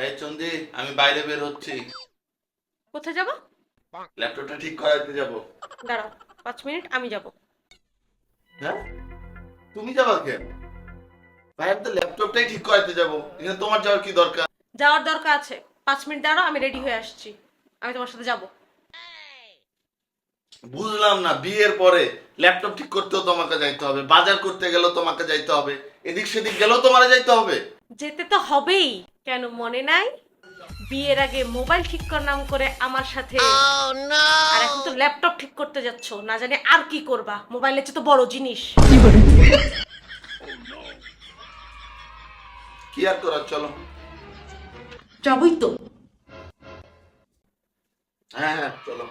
এই চন্দি আমি বাইরে বের হচ্ছি। কোথায় যাব? ল্যাপটপটা ঠিক করাতে যাব। দাঁড়াও পাঁচ মিনিট আমি যাব। হ্যাঁ? তুমি যাবা কেন ভাই আমি তো ল্যাপটপটাই ঠিক করাতে যাব। এখানে তোমার যাওয়ার কি দরকার? যাওয়ার দরকার আছে। পাঁচ মিনিট দাঁড়াও আমি রেডি হয়ে আসছি। আমি তোমার সাথে যাব। বুঝলাম না বিয়ের পরে ল্যাপটপ ঠিক করতেও তোমাকে যাইতে হবে বাজার করতে গেলেও তোমাকে যাইতে হবে এদিক সেদিক গেলেও তোমার যাইতে হবে। যেতে তো হবেই। কেন মনে নাই? বিয়ের আগে মোবাইল ঠিক করার নাম করে আমার সাথে। আর এখন তো ল্যাপটপ ঠিক করতে যাচ্ছ না জানি আর কি করবা। মোবাইলের চেয়ে তো বড় জিনিস। কি আর করার চলো। যাবই তো। হ্যাঁ হ্যাঁ চলো।